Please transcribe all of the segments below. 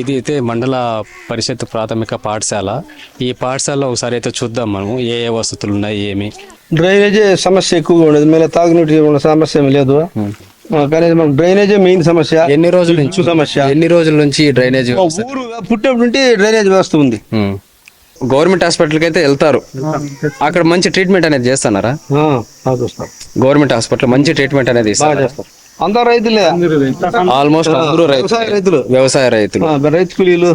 ఇది అయితే మండల పరిషత్ ప్రాథమిక పాఠశాల. ఈ పాఠశాలలో ఒకసారి అయితే చూద్దాం మనము ఏ ఏ వసతులు ఉన్నాయి ఏమి? డ్రైనేజీ సమస్య ఎక్కువగా ఉండదు మళ్ళీ తాగునీటి సమస్య ఏమీ లేదు. కానీ మాకు డ్రైనేజే మెయిన్ సమస్య ఎన్ని రోజుల నుంచి? సమస్య. ఎన్ని రోజుల నుంచి డ్రైనేజ్ ఊరు పుట్టేప్పుడు నుండి డ్రైనేజ్ వ్యవస్థ ఉంది. గవర్నమెంట్ హాస్పిటల్కి అయితే వెళ్తారు. అక్కడ మంచి ట్రీట్మెంట్ అనేది చేస్తున్నారా గవర్నమెంట్ హాస్పిటల్ మంచి ట్రీట్మెంట్ అనేది చేస్తాం అందరు రైతులే. ఆల్మోస్ట్ అందరూ వ్యవసాయ రైతులు. వ్యవసాయ రైతులు. ఆ, రైతు కూలీలు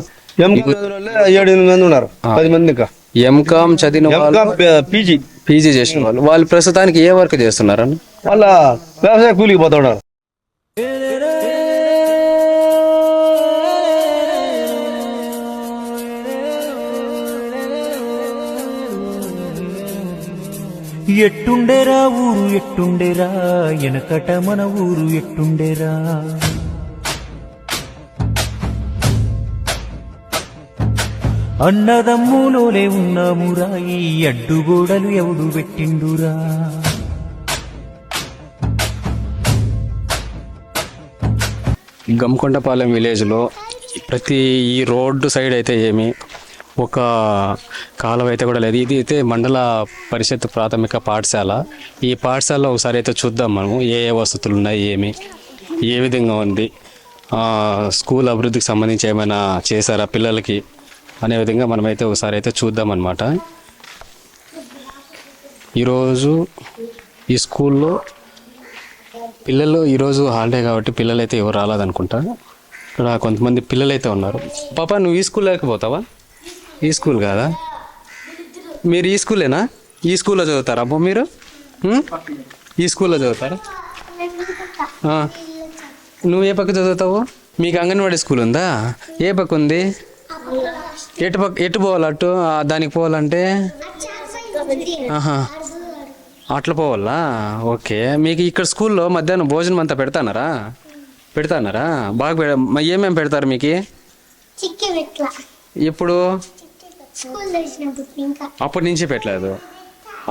ఏడు ఎనిమిది మంది ఉన్నారు. పది మంది ఇంకా. ఎంకామ్ చదివిన పీజీ. పీజీ చేసిన వాళ్ళు. వాళ్ళు ప్రస్తుతానికి ఏ వర్క్ చేస్తున్నారని వాళ్ళ వ్యవసాయ కూలికి పోతా ఉన్నారు. ఎట్టుండేరా ఊరు ఎట్టుండేరా? ఎనకట మన ఊరు ఎట్టుండేరా? అన్నదమ్ములోనే ఉన్నామురా ఈ అడ్డుగోడలు ఎవడు పెట్టిండురా? గమ్కొండపాలెం విలేజ్లో ప్రతి ఈ రోడ్డు సైడ్ అయితే ఏమి ఒక కాలువ అయితే కూడా లేదు. ఇది అయితే మండల పరిషత్ ప్రాథమిక పాఠశాల. ఈ పాఠశాలలో ఒకసారి అయితే చూద్దాం మనము ఏ ఏ వసతులు ఉన్నాయి ఏమి ఏ విధంగా ఉంది స్కూల్ అభివృద్ధికి సంబంధించి ఏమైనా చేశారా పిల్లలకి అనే విధంగా మనమైతే ఒకసారి అయితే చూద్దాం అనమాట ఈరోజు ఈ స్కూల్లో పిల్లలు ఈరోజు హాలిడే కాబట్టి పిల్లలైతే ఎవరు రాలేదనుకుంటా. ఇక్కడ కొంతమంది పిల్లలైతే ఉన్నారు. పాప నువ్వు ఈ స్కూల్లోకి పోతావా? ఈ స్కూల్ కాదా? మీరు ఈ స్కూలేనా? ఈ స్కూల్లో చదువుతారా అబ్బో మీరు? ఈ స్కూల్లో చదువుతారా. నువ్వు ఏ పక్క చదువుతావు? మీకు అంగన్వాడీ స్కూల్ ఉందా? ఏ పక్క ఉంది? ఎటు పక్క ఎటు పోవాలి అటు? ఆ, దానికి పోవాలంటే? ఆహా. అట్లా పోవాలా? ఓకే. మీకు ఇక్కడ స్కూల్లో మధ్యాహ్నం భోజనం అంతా పెడతానారా? పెడతానారా? బాగా ఏమేమి పెడతారు మీకు? ఇప్పుడు అప్పటి నుంచి పెట్టలేదు.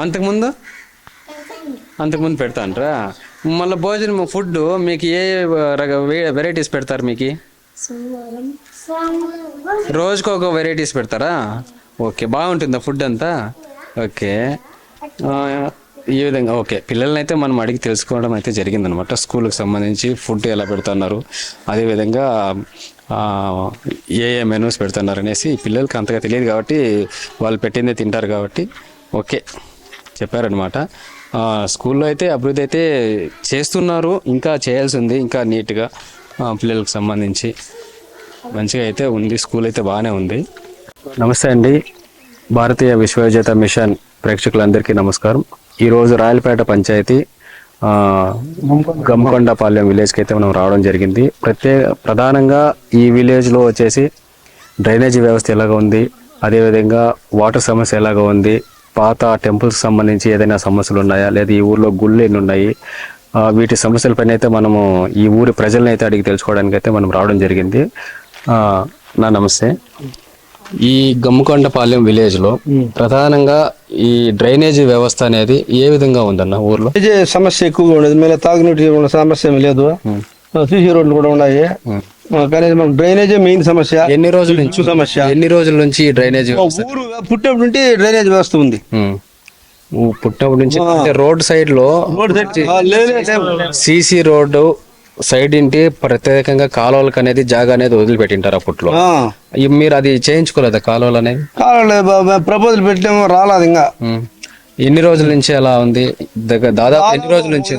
అంతకుముందు? అంతకుముందు పెడతాంట్రా మళ్ళీ భోజనం ఫుడ్ మీకు ఏ వెరైటీస్ పెడతారు మీకు? రోజుకు ఒక వెరైటీస్ పెడతారా? ఓకే బాగుంటుందా ఫుడ్ అంతా? ఓకే. ఈ విధంగా ఓకే. పిల్లల్ని అయితే మనం అడిగి తెలుసుకోవడం అయితే జరిగిందనమాట. స్కూల్కి సంబంధించి ఫుడ్ ఎలా పెడుతున్నారు. అదేవిధంగా ఏ ఏ మెనూస్ పెడుతున్నారు అనేసి పిల్లలకి అంతగా తెలియదు కాబట్టి వాళ్ళు పెట్టిందే తింటారు కాబట్టి ఓకే చెప్పారనమాట స్కూల్లో అయితే అభివృద్ధి అయితే చేస్తున్నారు ఇంకా చేయాల్సి ఉంది ఇంకా నీట్గా పిల్లలకు సంబంధించి మంచిగా అయితే ఉంది స్కూల్ అయితే బాగానే ఉంది. నమస్తే అండి. భారతీయ విశ్వవిజేత మిషన్ ప్రేక్షకులందరికీ నమస్కారం. ఈరోజు రాయలపేట పంచాయతీ గమ్కొండపాలెం విలేజ్కి అయితే మనం రావడం జరిగింది. ప్రత్యేక ప్రధానంగా ఈ విలేజ్లో వచ్చేసి డ్రైనేజీ వ్యవస్థ ఎలాగ ఉంది? అదేవిధంగా వాటర్ సమస్య ఎలాగ ఉంది? పాత టెంపుల్స్ సంబంధించి ఏదైనా సమస్యలు ఉన్నాయా? లేదా ఈ ఊర్లో గుళ్ళు ఎన్ని ఉన్నాయి? వీటి సమస్యలపైన అయితే మనము ఈ ఊరి ప్రజలను అయితే అడిగి తెలుసుకోవడానికి అయితే మనం రావడం జరిగింది. నా నమస్తే. ఈ గమ్ముకొండపాలెం విలేజ్లో ప్రధానంగా ఈ డ్రైనేజీ వ్యవస్థ అనేది ఏ విధంగా ఉందన్న ఊర్లో? సమస్య ఎక్కువగా ఉండదు. మళ్ళీ తాగునీటి సమస్య లేదు. సీసీ రోడ్లు కూడా ఉన్నాయి. కానీ మాకు డ్రైనేజే మెయిన్ సమస్య. ఎన్ని రోజుల నుంచి సమస్య. ఎన్ని రోజుల నుంచి డ్రైనేజీ ఊరు పుట్టేప్పుడు నుండి డ్రైనేజ్ వ్యవస్థ ఉంది. పుట్టినప్పటి నుంచి రోడ్ సైడ్లో. సీసీ రోడ్డు సైడ్ ఇంటి ప్రత్యేకంగా కాలువలకు అనేది జాగా అనేది వదిలిపెట్టింటారు అప్పట్లో. మీరు అది చేయించుకోలేదా కాలువలు అనేవి? కావాలి ప్రపోజల్ పెట్టాము రాలేదు ఇంకా. ఎన్ని రోజుల నుంచి అలా ఉంది? దగ్గర దాదాపు ఎన్ని రోజుల నుంచి?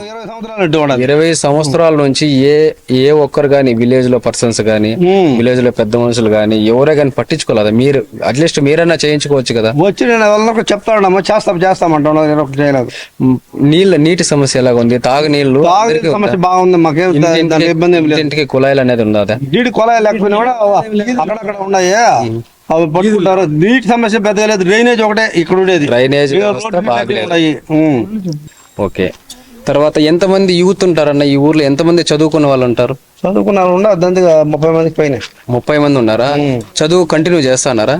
ఇరవై సంవత్సరాలు నుంచి ఏ ఏ ఒక్కరు గాని విలేజ్లో పర్సన్స్ గాని ఉమ్. విలేజ్లో పెద్ద మనుషులు గాని ఎవరే గాని పట్టించుకోలేదా? మీరు అట్లీస్ట్ మీరైనా చేయించుకోవచ్చు కదా? వచ్చి నేను వాళ్ళకి చెప్తా ఉన్నాము చేస్తాం చేస్తామంటాం నేను ఒకటి చేయలేదు. మ్, నీళ్ళ నీటి సమస్య ఎలాగ ఉంది? తాగు నీళ్ళు సమస్య బాగుంది మాకేం ఇబ్బంది ఇంటికి కుళాయిలు అనేది ఉన్నదా నీటి కొలాయి లేకపోయినా కూడా అక్కడక్కడ ఉన్నాయి. అవి పట్టుకుంటారు. నీటి సమస్య పెద్దగా లేదు. డ్రైనేజ్ ఒకటే ఇక్కడ ఉండేది. డ్రైనేజ్. ఓకే. తర్వాత ఎంతమంది యూత్ ఉంటారన్న ఈ ఊర్లో ఎంతమంది చదువుకున్న వాళ్ళు ఉంటారు? చదువుకున్న వాళ్ళు ఉన్నారు దంతగా ముప్పై మందికి పైన. ముప్పై మంది ఉన్నారా? చదువు కంటిన్యూ చేస్తున్నారా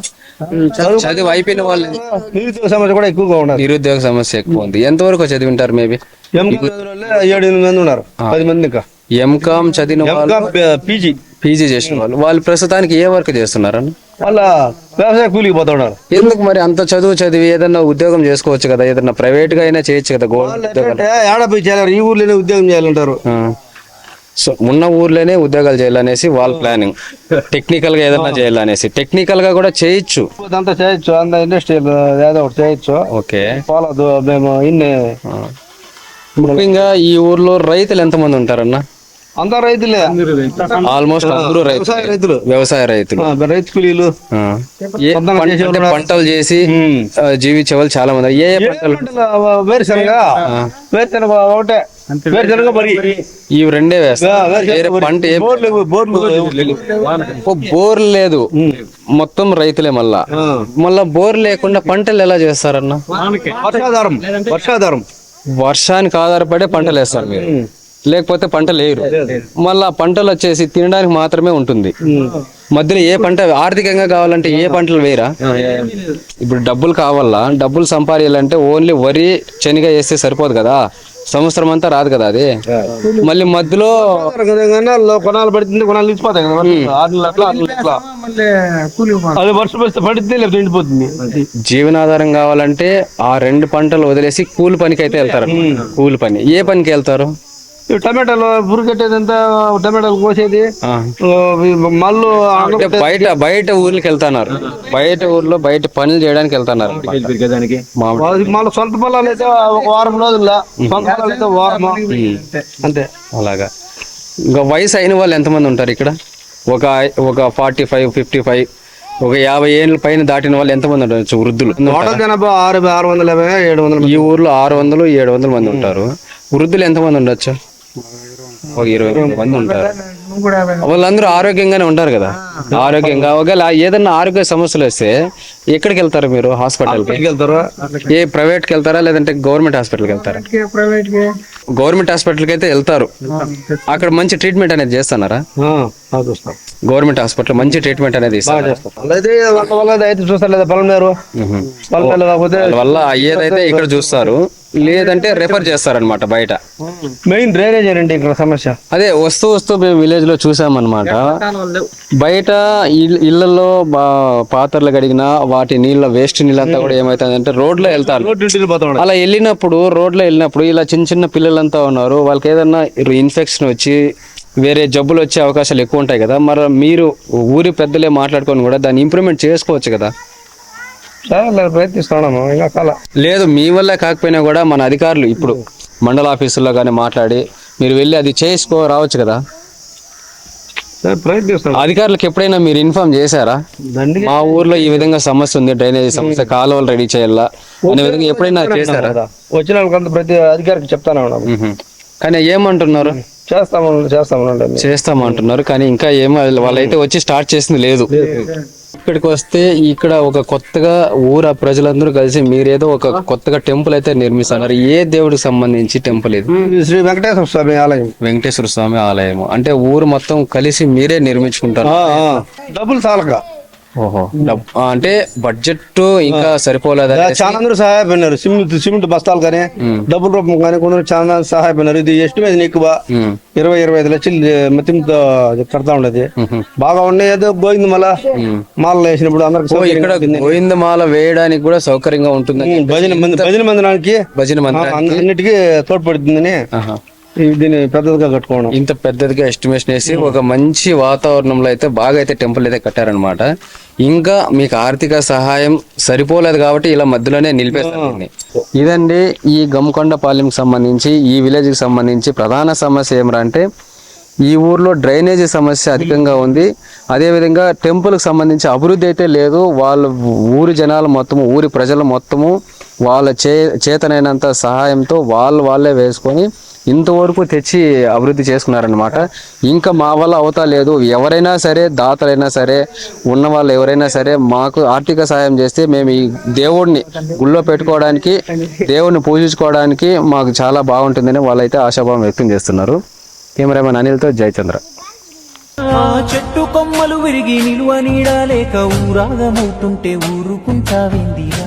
చదువు అయిపోయిన వాళ్ళు నిరుద్యోగ సమస్య కూడా ఎక్కువగా ఉన్నది. నిరుద్యోగ సమస్య ఎక్కువ ఉంది. ఎంతవరకు చదివింటారు మేబీ? ఏడు ఎనిమిది మంది ఉన్నారు. పది మంది ఇంకా. ఎంకామ్ చదివిన పీజీ. పీజీ చేసిన వాళ్ళు. వాళ్ళు ప్రస్తుతానికి ఏ వర్క్ చేస్తున్నారన్న మళ్ళా వ్యవసాయ కూలికి పోతా ఉన్నారు. ఎందుకు మరి అంత చదువు చదివి ఏదన్నా ఉద్యోగం చేసుకోవచ్చు కదా ఏదన్నా ప్రైవేట్గా అయినా చేయొచ్చు కదా గోల్డ్ వాళ్ళు చేయాలి? ఈ ఊర్లోనే ఉద్యోగం చేయాలంటారు. సో ఉన్న ఊర్లోనే ఉద్యోగాలు చేయాలనేసి వాళ్ళ ప్లానింగ్ టెక్నికల్గా ఏదన్నా చేయాలనేసి. టెక్నికల్గా కూడా చేయొచ్చు. అంతా చేయొచ్చు. అంత ఇండస్ట్రియల్ ఏదో ఒకటి చేయొచ్చు. ఓకే. పోలదు. మేము ఇన్ని. ముఖ్యంగా ఈ ఊర్లో రైతులు ఎంతమంది ఉంటారన్న? అంతా రైతులే. ఆల్మోస్ట్ అందరూ వ్యవసాయ రైతులు. వ్యవసాయ రైతులు. ఆ, రైతు కూలీలు. పంటలు చేసి జీవించే వాళ్ళు చాలా మంది ఏ పంటలు? వేరుశనగ. వేరుశనగ ఒకటే. వేరుశనగ మరి. ఇవి రెండే వేస్తారు పంట బోర్ లేదు. మొత్తం రైతులే మళ్ళా. మళ్ళా బోర్ లేకుండా పంటలు ఎలా చేస్తారన్న? వర్షాధారం. వర్షాధారం. వర్షానికి ఆధారపడే పంటలు వేస్తారు మీరు. లేకపోతే పంట లేరు. మళ్ళా పంటలు వచ్చేసి తినడానికి మాత్రమే ఉంటుంది. మధ్యలో ఏ పంట ఆర్థికంగా కావాలంటే ఏ పంటలు వేయరా? ఇప్పుడు డబ్బులు కావాలా? డబ్బులు సంపాదించాలంటే ఓన్లీ వరి శనగ వేస్తే సరిపోదు కదా? సంవత్సరం అంతా రాదు కదా అది? మళ్ళీ మధ్యలో కొనాలు పడుతుంది కొనాలు నిలిచిపోతాయి అది వర్షం వస్తే పడితే లేకపోతే ఎండిపోతుంది జీవనాధారం కావాలంటే ఆ రెండు పంటలు వదిలేసి కూలి పనికి అయితే వెళ్తారు కూలి పని. ఏ పనికి వెళ్తారు? టమాటాలు పురుగట్టేది ఎంత టమాటాలు కోసేది. మళ్ళు అంటే బయట బయట ఊర్లకి వెళ్తున్నారు. బయట ఊర్లో బయట పనులు చేయడానికి వెళ్తున్నారు. మళ్ళీ సొంత పొలాలు అయితే ఒక వారం రోజుల్లో సొంత పొలాలు అయితే వారం అంతే. అలాగా. ఇంకా వయసు అయిన వాళ్ళు ఎంతమంది ఉంటారు ఇక్కడ? ఒక ఒక ఫార్టీ ఫైవ్ ఫిఫ్టీ ఫైవ్ ఒక యాభై ఏళ్ళ పైన దాటిన వాళ్ళు ఎంతమంది ఉండొచ్చు వృద్ధులు టోటల్ జనాభా ఆరు ఆరు వందల యాభై ఏడు వందల ఈ ఊర్లో ఆరు వందలు ఏడు వందల మంది ఉంటారు. వృద్ధులు ఎంతమంది ఉండొచ్చు? ఒక ఇరవై మంది ఉంటారు. వాళ్ళందరూ ఆరోగ్యంగానే ఉంటారు కదా. ఆరోగ్యంగా ఒకవేళ ఏదన్నా ఆరోగ్య సమస్యలు వస్తే ఎక్కడికి వెళ్తారు మీరు? వెళ్తారు? ఏ ప్రైవేట్కి వెళ్తారా? లేదంటే గవర్నమెంట్ హాస్పిటల్కి వెళ్తారా? గవర్నమెంట్ హాస్పిటల్కి అయితే వెళ్తారు. అక్కడ మంచి ట్రీట్మెంట్ అనేది చేస్తున్నారా? గవర్నమెంట్ హాస్పిటల్ మంచి ట్రీట్మెంట్ అనేది చూస్తారు. లేదా వల్ల అయ్యేదైతే ఇక్కడ చూస్తారు. లేదంటే రెఫర్ చేస్తారనమాట బయట. మెయిన్ డ్రైనేజ్ అండి ఇక్కడ సమస్య? అదే వస్తూ వస్తూ మేము విలేజ్లో చూసామన్నమాట. బయట బా- పాత్రలు కడిగిన వాటి నీళ్ళ వేస్ట్ నీళ్ళంతా కూడా ఏమైతుందంటే రోడ్లో వెళ్తారు. అలా వెళ్ళినప్పుడు రోడ్లో వెళ్ళినప్పుడు ఇలా చిన్న చిన్న పిల్లలంతా ఉన్నారు. వాళ్ళకి ఏదన్నా ఇన్ఫెక్షన్ వచ్చి వేరే జబ్బులు వచ్చే అవకాశాలు ఎక్కువ ఉంటాయి కదా. మరి మీరు ఊరి పెద్దలే మాట్లాడుకొని కూడా దాన్ని ఇంప్రూవ్మెంట్ చేసుకోవచ్చు కదా. సరే ప్రయత్నిస్తున్నాము. ఇంకా కాల. లేదు మీ వల్ల కాకపోయినా కూడా మన అధికారులు ఇప్పుడు మండల ఆఫీసుల్లో కానీ మాట్లాడి మీరు వెళ్ళి అది చేసుకో రావచ్చు కదా? సరే ప్రయత్నిస్తున్నాం. అధికారులకు ఎప్పుడైనా మీరు ఇన్ఫార్మ్ చేశారా? దండిగా మా ఊర్లో ఈ విధంగా సమస్య ఉంది డ్రైనేజీ సమస్య కాలువలు రెడీ చేయాలా అనే విధంగా ఎప్పుడైనా చేశారా. వచ్చిన వాళ్ళకంతా ప్రతి అధికారికి చెప్తానే ఉన్నాము. కానీ ఏమంటున్నారు? చేస్తాము చేస్తాము చేస్తామంటున్నారు కానీ ఇంకా ఏమో వాళ్ళైతే వచ్చి స్టార్ట్ చేసింది లేదు. ఇక్కడికి వస్తే ఇక్కడ ఒక కొత్తగా ఊర ప్రజలందరూ కలిసి మీరేదో ఒక కొత్తగా టెంపుల్ అయితే నిర్మిస్తున్నారు. ఏ దేవుడికి సంబంధించి టెంపుల్ ఇది? శ్రీ వెంకటేశ్వర స్వామి ఆలయం. వెంకటేశ్వర స్వామి ఆలయం అంటే ఊరు మొత్తం కలిసి మీరే నిర్మించుకుంటారు. డబ్బులు చాలక అంటే బడ్జెట్ ఇంకా సరిపోలేదా చాలా అందరూ సహాయపడినారు సిమెంట్ సిమెంట్ బస్తాలు కానీ డబ్బుల రూపం కానీ కొందరు చాలా సహాయపడినారు ఇది ఎస్టిమేషన్ ఎక్కువ. ఇరవై ఇరవై ఐదు లక్షలు మతింతో కడతా ఉండేది. బాగా ఉన్నాయి ఏదో పోయింది మళ్ళా. మాలలో వేసినప్పుడు అందరికి ఇక్కడ గోవిందమాల వేయడానికి కూడా సౌకర్యంగా ఉంటుంది భజన మంది భజన మందిరానికి భజన మందిరం అన్నిటికీ తోడ్పడుతుందని. దీన్ని పెద్దదిగా కట్టుకోవడం. ఇంత పెద్దదిగా ఎస్టిమేషన్ వేసి ఒక మంచి వాతావరణంలో అయితే బాగా అయితే టెంపుల్ అయితే కట్టారనమాట ఇంకా మీకు ఆర్థిక సహాయం సరిపోలేదు కాబట్టి ఇలా మధ్యలోనే నిలిపేస్తారు దీన్ని. ఇదండి ఈ గమ్కొండపాలెంకి సంబంధించి ఈ విలేజ్కి సంబంధించి ప్రధాన సమస్య ఏమరా అంటే ఈ ఊర్లో డ్రైనేజీ సమస్య అధికంగా ఉంది. అదేవిధంగా టెంపుల్కి సంబంధించి అభివృద్ధి అయితే లేదు. వాళ్ళ ఊరి జనాలు మొత్తము ఊరి ప్రజలు మొత్తము వాళ్ళ చే చేతనైనంత సహాయంతో వాళ్ళు వాళ్ళే వేసుకొని ఇంతవరకు తెచ్చి అభివృద్ధి చేసుకున్నారనమాట ఇంకా మా వల్ల అవుతా లేదు. ఎవరైనా సరే దాతలైనా సరే ఉన్న వాళ్ళు ఎవరైనా సరే మాకు ఆర్థిక సహాయం చేస్తే మేము ఈ దేవుడిని గుళ్ళో పెట్టుకోవడానికి దేవుడిని పూజించుకోవడానికి మాకు చాలా బాగుంటుందని వాళ్ళైతే ఆశాభావం వ్యక్తం చేస్తున్నారు. కెమెరామెన్ అనిల్తో జయచంద్ర చెట్టు కొమ్మలు విరిగి నిలువ నీడాలేక ఊరాగమవుతుంటే ఊరుకుంటావేందిరా?